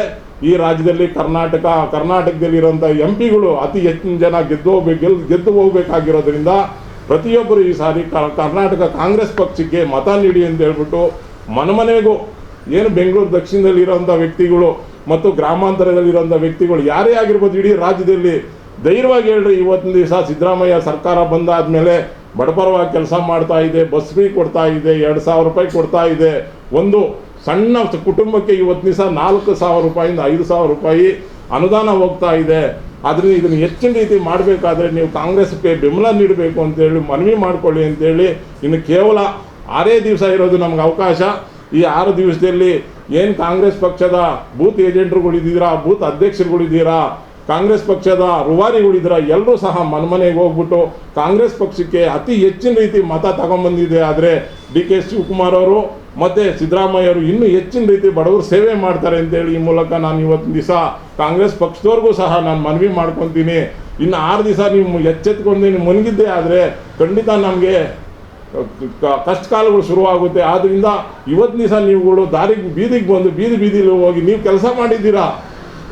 ಈ ರಾಜ್ಯದಲ್ಲಿ ಕರ್ನಾಟಕ, ಕರ್ನಾಟಕದಲ್ಲಿರುವಂಥ ಎಂ ಪಿಗಳು ಅತಿ ಹೆಚ್ಚಿನ ಜನ ಗೆದ್ದು ಹೋಗ್ಬೇಕು ಗೆದ್ದು ಹೋಗ್ಬೇಕಾಗಿರೋದ್ರಿಂದ ಪ್ರತಿಯೊಬ್ಬರು ಈ ಸಾರಿ ಕರ್ನಾಟಕ ಕಾಂಗ್ರೆಸ್ ಪಕ್ಷಕ್ಕೆ ಮತ ನೀಡಿ ಅಂತ ಹೇಳ್ಬಿಟ್ಟು ಮನಮನೆಗೂ ಏನು ಬೆಂಗಳೂರು ದಕ್ಷಿಣದಲ್ಲಿರೋಂಥ ವ್ಯಕ್ತಿಗಳು ಮತ್ತು ಗ್ರಾಮಾಂತರದಲ್ಲಿರುವಂಥ ವ್ಯಕ್ತಿಗಳು ಯಾರೇ ಆಗಿರ್ಬೋದು, ಇಡೀ ರಾಜ್ಯದಲ್ಲಿ ಧೈರ್ಯವಾಗಿ ಹೇಳ್ರಿ ಇವತ್ತಿನ ದಿವಸ ಸಿದ್ದರಾಮಯ್ಯ ಸರ್ಕಾರ ಬಂದಾದ ಮೇಲೆ ಬಡಪರವಾಗಿ ಕೆಲಸ ಮಾಡ್ತಾ ಇದೆ, ಬಸ್ ಫ್ರೀ ಕೊಡ್ತಾ ಇದೆ, ಎರಡು ಸಾವಿರ ರೂಪಾಯಿ ಕೊಡ್ತಾ ಇದೆ. ಒಂದು ಸಣ್ಣ ಕುಟುಂಬಕ್ಕೆ ಇವತ್ತಿನ ದಿವಸ ನಾಲ್ಕು ಸಾವಿರ ರೂಪಾಯಿಂದ ಐದು ಸಾವಿರ ರೂಪಾಯಿ ಅನುದಾನ ಹೋಗ್ತಾ ಇದೆ. ಆದ್ರಿಂದ ಇದನ್ನು ಹೆಚ್ಚಿನ ರೀತಿ ಮಾಡಬೇಕಾದ್ರೆ ನೀವು ಕಾಂಗ್ರೆಸ್ಗೆ ಬೆಂಬಲ ನೀಡಬೇಕು ಅಂತೇಳಿ ಮನವಿ ಮಾಡಿಕೊಳ್ಳಿ ಅಂತೇಳಿ ಇನ್ನು ಕೇವಲ ಆರೇ ದಿವಸ ಇರೋದು ನಮ್ಗೆ ಅವಕಾಶ. ಈ ಆರು ದಿವಸದಲ್ಲಿ ಏನು ಕಾಂಗ್ರೆಸ್ ಪಕ್ಷದ ಬೂತ್ ಏಜೆಂಟ್ರುಗಳಿದ್ದೀರಾ ಬೂತ್ ಅಧ್ಯಕ್ಷರುಗಳಿದ್ದೀರಾ ಕಾಂಗ್ರೆಸ್ ಪಕ್ಷದ ರುವಾರಿಗಳಿದ್ದೀರಾ ಎಲ್ಲರೂ ಸಹ ಮನ್ಮನೆಗೆ ಹೋಗ್ಬಿಟ್ಟು ಕಾಂಗ್ರೆಸ್ ಪಕ್ಷಕ್ಕೆ ಅತಿ ಹೆಚ್ಚಿನ ರೀತಿ ಮತ ತಗೊಂಬಂದಿದೆ. ಆದರೆ ಡಿ ಕೆ ಶಿವಕುಮಾರ್ ಅವರು ಮತ್ತು ಸಿದ್ದರಾಮಯ್ಯ ಅವರು ಇನ್ನೂ ಹೆಚ್ಚಿನ ರೀತಿ ಬಡವರು ಸೇವೆ ಮಾಡ್ತಾರೆ ಅಂತೇಳಿ ಈ ಮೂಲಕ ನಾನು ಇವತ್ತಿನ ದಿವಸ ಕಾಂಗ್ರೆಸ್ ಪಕ್ಷದವ್ರಿಗೂ ಸಹ ನಾನು ಮನವಿ ಮಾಡ್ಕೊತೀನಿ. ಇನ್ನು ಆರು ದಿವಸ ನೀವು ಎಚ್ಚೆತ್ಕೊಂಡು ಮನಗಿದ್ದೆ, ಆದರೆ ಖಂಡಿತ ನಮಗೆ ಕಷ್ಟ ಕಾಲಗಳು ಶುರುವಾಗುತ್ತೆ. ಆದ್ದರಿಂದ ಇವತ್ತು ದಿವಸ ನೀವುಗಳು ದಾರಿಗೆ ಬೀದಿಗೆ ಬಂದು ಬೀದಿ ಬೀದಿಲಿ ಹೋಗಿ ನೀವು ಕೆಲಸ ಮಾಡಿದ್ದೀರಾ?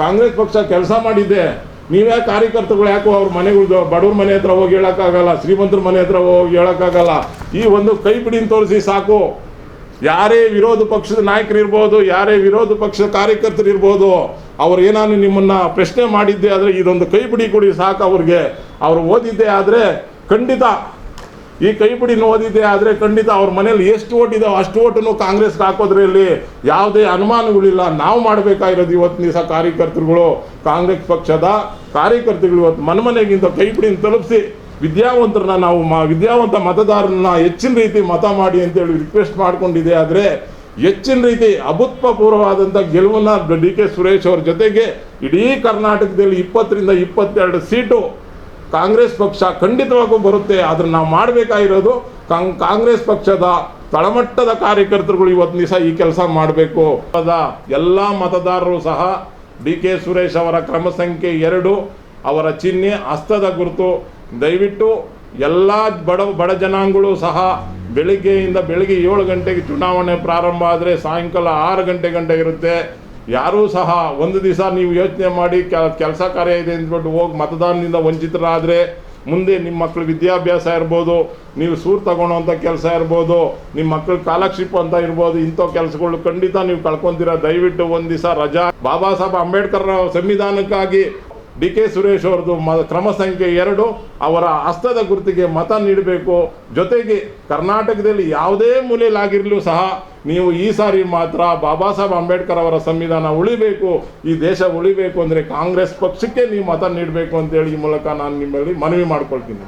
ಕಾಂಗ್ರೆಸ್ ಪಕ್ಷ ಕೆಲಸ ಮಾಡಿದ್ದೆ ನೀವೇ ಕಾರ್ಯಕರ್ತರುಗಳು ಯಾಕೋ ಅವ್ರ ಮನೆಗಳು ಬಡವ್ರ ಮನೆ ಹತ್ರ ಹೋಗಿ ಹೇಳೋಕ್ಕಾಗಲ್ಲ, ಶ್ರೀಮಂತರ ಮನೆ ಹತ್ರ ಹೋಗಿ ಹೇಳೋಕ್ಕಾಗಲ್ಲ. ಈ ಒಂದು ಕೈ ಬಿಡಿನ ತೋರಿಸಿ ಸಾಕು. ಯಾರೇ ವಿರೋಧ ಪಕ್ಷದ ನಾಯಕರು ಇರ್ಬೋದು, ಯಾರೇ ವಿರೋಧ ಪಕ್ಷದ ಕಾರ್ಯಕರ್ತರು ಇರ್ಬೋದು, ಅವ್ರು ಏನಾದ್ರು ನಿಮ್ಮನ್ನ ಪ್ರಶ್ನೆ ಮಾಡಿದ್ದೆ ಆದರೆ ಇದೊಂದು ಕೈ ಬಿಡಿ ಕೊಡಿ ಸಾಕು ಅವ್ರಿಗೆ. ಅವ್ರು ಓದಿದ್ದೆ ಆದರೆ ಖಂಡಿತ ಈ ಕೈಪಿಡಿ ಓದಿದೆ ಆದರೆ ಖಂಡಿತ ಅವ್ರ ಮನೇಲಿ ಎಷ್ಟು ಓಟ್ ಇದಾವೆ ಅಷ್ಟು ಓಟನ್ನು ಕಾಂಗ್ರೆಸ್ಗೆ ಹಾಕೋದ್ರಲ್ಲಿ ಯಾವುದೇ ಅನುಮಾನಗಳಿಲ್ಲ. ನಾವು ಮಾಡಬೇಕಾಗಿರೋದು ಇವತ್ತಿನ ದಿವಸ ಕಾರ್ಯಕರ್ತರುಗಳು, ಕಾಂಗ್ರೆಸ್ ಪಕ್ಷದ ಕಾರ್ಯಕರ್ತರುಗಳು ಇವತ್ತು ಮನಮನೆಗಿಂತ ಕೈಪಿಡಿನ ತಲುಪಿಸಿ ವಿದ್ಯಾವಂತರನ್ನ ನಾವು ಮ, ವಿದ್ಯಾವಂತ ಮತದಾರರನ್ನ ಹೆಚ್ಚಿನ ರೀತಿ ಮತ ಮಾಡಿ ಅಂತೇಳಿ ರಿಕ್ವೆಸ್ಟ್ ಮಾಡ್ಕೊಂಡಿದೆ ಆದರೆ ಹೆಚ್ಚಿನ ರೀತಿ ಅಭೂತಪೂರ್ವವಾದಂಥ ಗೆಲುವನ್ನ ಡಿ ಕೆ ಸುರೇಶ್ ಅವ್ರ ಜೊತೆಗೆ ಇಡೀ ಕರ್ನಾಟಕದಲ್ಲಿ ಇಪ್ಪತ್ತರಿಂದ ಇಪ್ಪತ್ತೆರಡು ಸೀಟು ಕಾಂಗ್ರೆಸ್ ಪಕ್ಷ ಖಂಡಿತವಾಗೂ ಬರುತ್ತೆ, ಆದ್ರೆ ನಾವು ಮಾಡಬೇಕಾಗಿರೋದು ಕಾಂಗ್ ಕಾಂಗ್ರೆಸ್ ಪಕ್ಷದ ತಳಮಟ್ಟದ ಕಾರ್ಯಕರ್ತರುಗಳು ಇವತ್ತು ದಿವಸ ಈ ಕೆಲಸ ಮಾಡಬೇಕು. ಎಲ್ಲ ಮತದಾರರು ಸಹ ಡಿ ಕೆ ಸುರೇಶ್ ಅವರ ಕ್ರಮ ಸಂಖ್ಯೆ ಎರಡು, ಅವರ ಚಿಹ್ನೆ ಹಸ್ತದ ಗುರುತು. ದಯವಿಟ್ಟು ಎಲ್ಲ ಬಡ ಬಡ ಜನಾಂಗಗಳು ಸಹ ಬೆಳಿಗ್ಗೆಯಿಂದ ಬೆಳಿಗ್ಗೆ ಏಳು ಗಂಟೆಗೆ ಚುನಾವಣೆ ಪ್ರಾರಂಭ ಆದರೆ ಸಾಯಂಕಾಲ ಆರು ಗಂಟೆ ಗಂಟೆ ಇರುತ್ತೆ. ಯಾರೂ ಸಹ ಒಂದು ದಿವಸ ನೀವು ಯೋಚನೆ ಮಾಡಿ ಕೆಲಸ ಕಾರ್ಯ ಇದೆ ಅಂದ್ಬಿಟ್ಟು ಹೋಗಿ ಮತದಾನದಿಂದ ವಂಚಿತರಾದರೆ ಮುಂದೆ ನಿಮ್ಮ ಮಕ್ಕಳು ವಿದ್ಯಾಭ್ಯಾಸ ಇರ್ಬೋದು, ನೀವು ಸೂರು ತಗೊಳ್ಳೋಂಥ ಕೆಲಸ ಇರ್ಬೋದು, ನಿಮ್ಮ ಮಕ್ಕಳು ಕಾಲಕ್ಷೇಪ ಅಂತ ಇರ್ಬೋದು, ಇಂಥ ಕೆಲಸಗಳು ಖಂಡಿತ ನೀವು ಕಳ್ಕೊತೀರ ದಯವಿಟ್ಟು ಒಂದು ದಿವಸ ರಜಾ. ಬಾಬಾ ಸಾಹೇಬ್ ಅಂಬೇಡ್ಕರ್ ಸಂವಿಧಾನಕ್ಕಾಗಿ ಡಿ ಕೆ ಸುರೇಶ್ ಅವ್ರದ್ದು ಮ, ಕ್ರಮ ಸಂಖ್ಯೆ ಎರಡು, ಅವರ ಹಸ್ತದ ಗುರುತಿಗೆ ಮತ ನೀಡಬೇಕು. ಜೊತೆಗೆ ಕರ್ನಾಟಕದಲ್ಲಿ ಯಾವುದೇ ಮೂಲೆಯಲ್ಲಾಗಿರಲೂ ಸಹ ನೀವು ಈ ಸಾರಿ ಮಾತ್ರ ಬಾಬಾ ಸಾಹೇಬ್ ಅಂಬೇಡ್ಕರ್ ಅವರ ಸಂವಿಧಾನ ಉಳಿಬೇಕು. ಈ ದೇಶ ಉಳಿಬೇಕು ಅಂದರೆ ಕಾಂಗ್ರೆಸ್ ಪಕ್ಷಕ್ಕೆ ನೀವು ಮತ ನೀಡಬೇಕು ಅಂತೇಳಿ ಈ ಮೂಲಕ ನಾನು ನಿಮ್ಮಲ್ಲಿ ಮನವಿ ಮಾಡ್ಕೊಳ್ತೀನಿ.